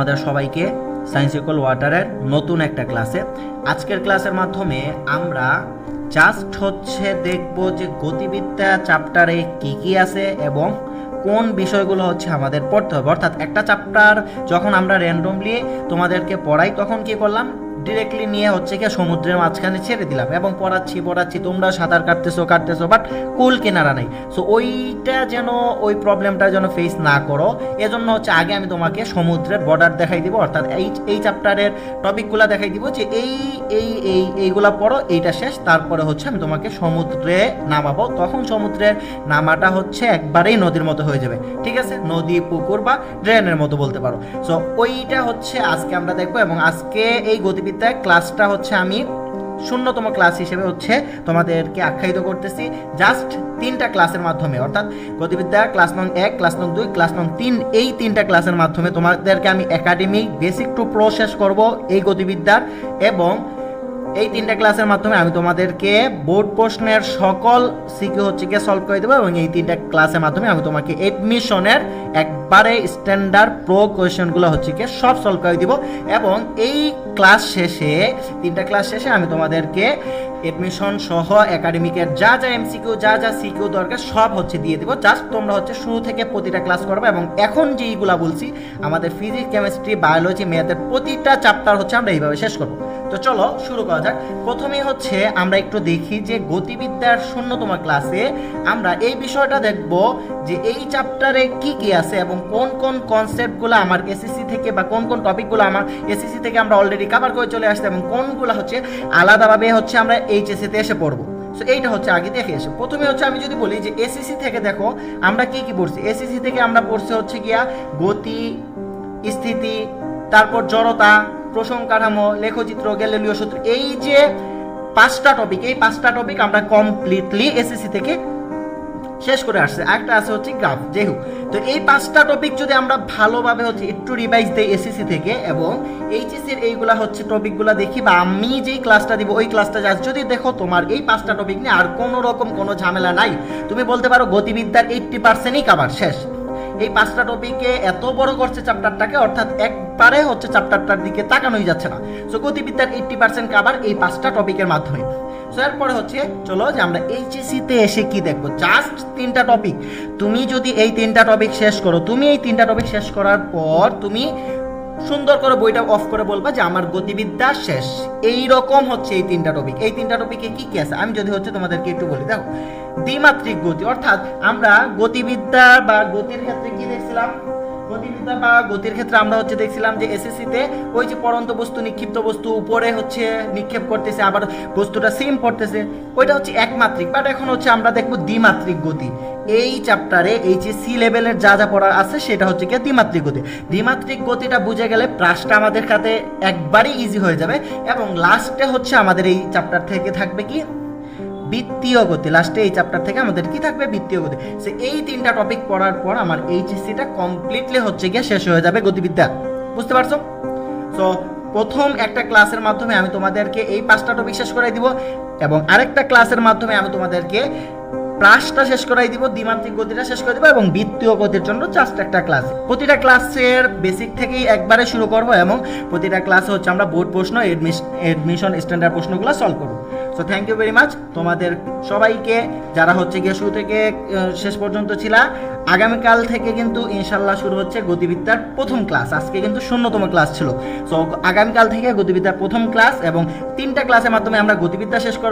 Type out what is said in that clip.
আমাদের সবাইকে science equal ওয়াটারের নতুন একটা ক্লাসে আজকের ক্লাসের মাধ্যমে আমরা জাস্ট হচ্ছে দেখব যে গতিবিদ্যা চ্যাপ্টারে কি কি আছে এবং কোন বিষয়গুলো হচ্ছে আমাদের পড়তে হবে। অর্থাৎ একটা চ্যাপ্টার যখন আমরা র্যান্ডমলি তোমাদেরকে পড়াই, তখন কি করলাম? ডিরেক্টলি নিয়ে হচ্ছে কি সমুদ্রের মাঝখানে ছেড়ে দিলাম এবং পড়াচ্ছি পড়াচ্ছি, তোমরা সাঁতার কাটতেছো কাটতেছো বাট কুল কিনারা নেই। সো ওইটা যেন, ওই প্রবলেমটা যেন ফেস না করো, এজন্য হচ্ছে আগে আমি তোমাকে সমুদ্রের বর্ডার দেখাই দিব, অর্থাৎ এই এই চ্যাপ্টারের টপিকগুলো দেখাই দিব যে এই এই এই, এইগুলা পড়ো, এইটা শেষ, তারপরে হচ্ছে আমি তোমাকে সমুদ্রে নামাবো। তখন সমুদ্রের নামাটা হচ্ছে একবারেই নদীর মতো হয়ে যাবে। ঠিক আছে? নদী, পুকুর বা ড্রেনের মতো বলতে পারো। সো ওইটা হচ্ছে আজকে আমরা দেখব এবং আজকে এই গতিবিদ্যায় ক্লাসটা হচ্ছে আমি শূন্যতম ক্লাস হিসেবে হচ্ছে তোমাদেরকে আখ্যায়িত করতেছি। জাস্ট তিনটা ক্লাসের মাধ্যমে, অর্থাৎ গতিবিদ্যা ক্লাস নং এক ক্লাস নং দুই ক্লাস নং তিন, এই তিনটা ক্লাসের মাধ্যমে তোমাদেরকে আমি একাডেমিক বেসিক টু প্রসেস করব এই গতিবিদ্যার এবং এই তিনটা ক্লাসের মাধ্যমে আমি তোমাদেরকে বোর্ড প্রশ্নের সকল সিকিউ হচ্ছে গিয়ে সলভ করে দেবো এবং এই তিনটা ক্লাসের মাধ্যমে আমি তোমাকে এডমিশনের একবারে স্ট্যান্ডার্ড প্রো কোয়েশনগুলো হচ্ছে গিয়ে সব সলভ করে দিব। এবং এই ক্লাস শেষে, তিনটা ক্লাস শেষে আমি তোমাদেরকে এডমিশন সহ একাডেমিকের যা যা এমসিকিউ যা যা সিকিউ দরকার সব হচ্ছে দিয়ে দেবো। জাস্ট তোমরা হচ্ছে শুরু থেকে প্রতিটা ক্লাস করবে এবং এখন যেইগুলা বলছি, আমাদের ফিজিক্স কেমিস্ট্রি বায়োলজি ম্যাথের প্রতিটা চ্যাপ্টার হচ্ছে আমরা এইভাবে শেষ করব। তো চলো শুরু করা যাক। প্রথমেই হচ্ছে আমরা একটু দেখি যে গতিবিদ্যার শূন্যতম ক্লাসে আমরা এই বিষয়টা দেখব যে এই চ্যাপ্টারে কি কি আছে এবং কোন কোন কনসেপ্টগুলো আমার এসএসসি থেকে বা কোন কোন টপিকগুলো আমার এসএসসি থেকে আমরা অলরেডি কভার করে চলে আসছে এবং কোনগুলো হচ্ছে আলাদাভাবে হচ্ছে আমরা এইচএসসি তে এসে পড়ব। সো এইটা হচ্ছে আগে দেখে এসে। প্রথমে হচ্ছে আমি যদি বলি যে এসএসসি থেকে দেখো, আমরা কি কি পড়ছি? এসএসসি থেকে আমরা পড়ছি হচ্ছে গিয়া গতি, স্থিতি, তারপর জড়তা প্রসঙ্গ কাঠামো লেখচিত্র গ্যালিলীয় সূত্র, এই যে পাঁচটা টপিক এই পাঁচটা টপিক আমরা কমপ্লিটলি এসএসসি থেকে শেষ করে আসছে। একটা আছে হচ্ছে গ্রাফ যেহু তো এই পাঁচটা টপিক যদি আমরা ভালোভাবে হচ্ছে একটু রিভাইজ দেই এসএসসি থেকে এবং এইচএসসি এর এইগুলা হচ্ছে টপিকগুলো দেখি বা আমি যেই ক্লাসটা দিব, ওই ক্লাসটা যা যদি দেখো তোমার এই পাঁচটা টপিক নিয়ে আর কোনো রকম কোনো ঝামেলা নাই। তুমি বলতে পারো গতিবিদ্যার এইট্টি পার্সেন্টই কাবার শেষ। এই পাঁচটা টপিকে এত বড় করছে চ্যাপ্টারটাকে, অর্থাৎ একবারে হচ্ছে চ্যাপ্টারটার দিকে তাকানোই যাচ্ছে না। সো গতিবিদ্যার এইট্টি পার্সেন্ট কাবার এই পাঁচটা টপিকের মাধ্যমে। সো এরপরে হচ্ছে, চলো যে আমরা এইচএসিতে এসে কি দেখব? জাস্ট তিনটা টপিক তুমি যদি এই তিনটা টপিক শেষ করো, তুমি এই তিনটা টপিক শেষ করার পর তুমি সুন্দর করে বইটা অফ করে বলবা যে আমার গতিবিদ্যা শেষ। এই রকম হচ্ছে এই তিনটা টপিক এই তিনটা টপিকে কি কি আছে? আমি যদি হচ্ছে তোমাদেরকে একটু বলি, দেখো, দ্বিমাত্রিক গতি, অর্থাৎ আমরা গতিবিদ্যা বা গতির ক্ষেত্রে কি দেখছিলাম? গতিবিদ্যা বা গতির ক্ষেত্রে আমরা হচ্ছে দেখছিলাম যে এসএসসি তে ওই যে পরন্ত বস্তু, নিক্ষিপ্ত বস্তু উপরে হচ্ছে নিক্ষেপ করতেছে, আবার বস্তুটা সেম পড়তেছে। ওইটা হচ্ছে একমাত্রিক বাট এখন হচ্ছে আমরা দেখব দ্বিমাত্রিক গতি। এই চ্যাপ্টারে এই যে সি লেভেলের যা যা পড়া আছে, সেটা হচ্ছে কি দ্বিমাত্রিক গতি। দ্বিমাত্রিক গতিটা বুঝে গেলে প্রাসটা আমাদের কাছে একবারই ইজি হয়ে যাবে, এবং লাস্টে হচ্ছে আমাদের এই চ্যাপ্টার থেকে থাকবে কি? বৃত্তীয় গতি লাস্টে এই চ্যাপ্টার থেকে আমাদের কি থাকবে? বৃত্তীয় গতি। সে এই তিনটা টপিক পড়ার পর আমার এইচএসসিটা কমপ্লিটলি হচ্ছে গিয়ে শেষ হয়ে যাবে গতিবিদ্যা। বুঝতে পারছ? সো প্রথম একটা ক্লাসের মাধ্যমে আমি তোমাদেরকে এই পাঁচটা টপিক শেষ করাই দিব এবং আরেকটা ক্লাসের মাধ্যমে আমি তোমাদেরকে প্রাসটা শেষ করাই দিব, দ্বিমাত্রিক গতিটা শেষ করে দিব এবং বৃত্তীয় গতির জন্য জাস্ট একটা ক্লাস প্রতিটা ক্লাসের বেসিক থেকেই একবারে শুরু করব এবং প্রতিটা ক্লাসে হচ্ছে আমরা বোর্ড প্রশ্ন এডমিশন স্ট্যান্ডার্ড প্রশ্নগুলো সলভ করব। So thank you very much তোমাদের সবাইকে, যারা হচ্ছে গিয়ে শুরু থেকে শেষ পর্যন্ত ছিলা, আগামীকাল থেকে কিন্তু ইনশাল্লাহ শুরু হচ্ছে গতিবিদ্যার প্রথম ক্লাস। আজকে কিন্তু শূন্যতম ক্লাস ছিল। সো আগামীকাল থেকে গতিবিদ্যার প্রথম ক্লাস এবং তিনটা ক্লাসের মাধ্যমে আমরা গতিবিদ্যা শেষ করব।